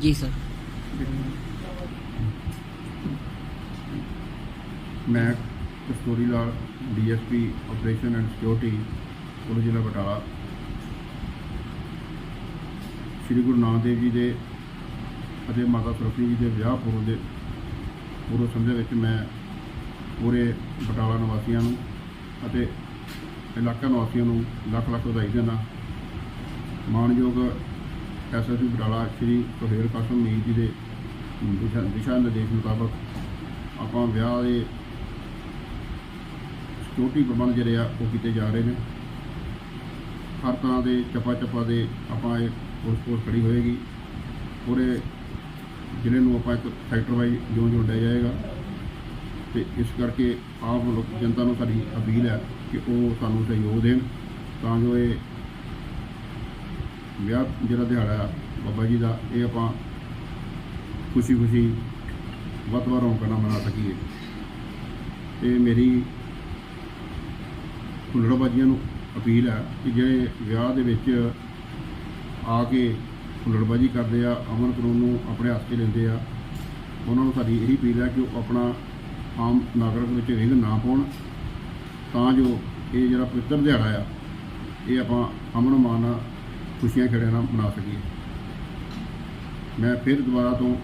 ਜੀ ਸਰ ਮੈਂ Kasturi Lal DSP operation and security police ਜ਼ਿਲ੍ਹਾ ਬਟਾਲਾ। ਸ੍ਰੀ ਗੁਰੂ ਨਾਨਕ ਦੇਵ ਜੀ ਦੇ ਅਤੇ ਮਾਤਾ ਸਰਸਵਤੀ ਜੀ ਦੇ ਵਿਆਹ ਪੁਰਬ ਦੇ ਪੂਰਵ ਸੰਧਿਆ ਵਿੱਚ ਮੈਂ ਪੂਰੇ ਬਟਾਲਾ ਨਿਵਾਸੀਆਂ ਨੂੰ ਅਤੇ ਇਲਾਕਾ ਨਿਵਾਸੀਆਂ ਨੂੰ ਲੱਖ ਲੱਖ ਵਧਾਈ ਦਿੰਦਾ। ਮਾਣਯੋਗ ਐਸਐਸਪੀ ਬਟਾਲਾ ਸ੍ਰੀ ਸੁਹੇਲ ਕਾਸਮ ਮੀਰ ਜੀ ਦੇ ਦਿਸ਼ਾ ਦਿਸ਼ਾ ਨਿਰਦੇਸ਼ ਮੁਤਾਬਕ ਆਪਾਂ ਵਿਆਹ ਦੇ ਸਿਕਿਉਰਿਟੀ ਪ੍ਰਬੰਧ ਜਿਹੜੇ ਆ, ਉਹ ਕੀਤੇ ਜਾ ਰਹੇ ਨੇ। ਹਰ ਤਰ੍ਹਾਂ ਦੇ ਚੱਪਾ ਚੱਪਾ ਦੇ ਆਪਾਂ ਇਹ ਪੁਲਿਸ ਫੋਰਸ ਖੜੀ ਹੋਏਗੀ। ਪੂਰੇ ਜ਼ਿਲ੍ਹੇ ਨੂੰ ਆਪਾਂ ਇੱਕ ਸੈਕਟਰ ਵਾਈਜ਼ ਜਿਉਂ ਜਿਉਂ ਜਾਏਗਾ। ਤੇ ਇਸ ਕਰਕੇ ਆਪ ਲੋਕ ਜਨਤਾ ਨੂੰ ਸਾਡੀ ਅਪੀਲ ਹੈ ਕਿ ਉਹ ਸਾਨੂੰ ਸਹਿਯੋਗ ਦੇਣ, ਤਾਂ ਜੋ ਇਹ ਵਿਆਹ ਜਿਹੜਾ ਦਿਹਾੜਾ ਆ, ਬਾਬਾ ਜੀ ਦਾ, ਇਹ ਆਪਾਂ ਖੁਸ਼ੀ ਖੁਸ਼ੀ ਵੱਧ ਤੋਂ ਵੱਧ ਰੌਣਕਾਂ ਨਾਲ ਮਨਾ ਸਕੀਏ। ਤੇ ਮੇਰੀ ਹੁੱਲੜਬਾਜ਼ੀਆਂ ਨੂੰ ਅਪੀਲ ਹੈ ਕਿ ਜਿਹੜੇ ਵਿਆਹ ਦੇ ਵਿੱਚ ਆ ਕੇ ਹੁੱਲੜਬਾਜ਼ੀ ਕਰਦੇ ਆ, ਅਮਨ ਕਾਨੂੰਨ ਨੂੰ ਆਪਣੇ ਹੱਥ 'ਚ ਲੈਂਦੇ ਆ, ਉਹਨਾਂ ਨੂੰ ਸਾਡੀ ਇਹੀ ਅਪੀਲ ਹੈ ਕਿ ਉਹ ਆਪਣਾ ਆਮ ਨਾਗਰਿਕ ਵਿੱਚ ਰਿੰਗ ਨਾ ਪਾਉਣ। ਤਾਂ ਜੋ ਇਹ ਜਿਹੜਾ ਪਵਿੱਤਰ ਦਿਹਾੜਾ ਆ, ਇਹ ਆਪਾਂ ਅਮਨ ਮਾਨ ਖੁਸ਼ੀਆਂ ਖੇੜਿਆਂ ਨਾਲ ਮਨਾ ਸਕੀਏ। ਮੈਂ ਫਿਰ ਦੁਬਾਰਾ ਤੋਂ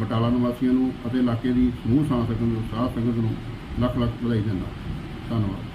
ਬਟਾਲਾ ਨਿਵਾਸੀਆਂ ਨੂੰ ਅਤੇ ਇਲਾਕੇ ਦੀ ਸਮੂਹ ਸਾਂਸਦ ਨੂੰ, ਸਾਧ ਸੰਗਤ ਨੂੰ ਲੱਖ ਲੱਖ ਵਧਾਈ ਦਿੰਦਾ। ਧੰਨਵਾਦ।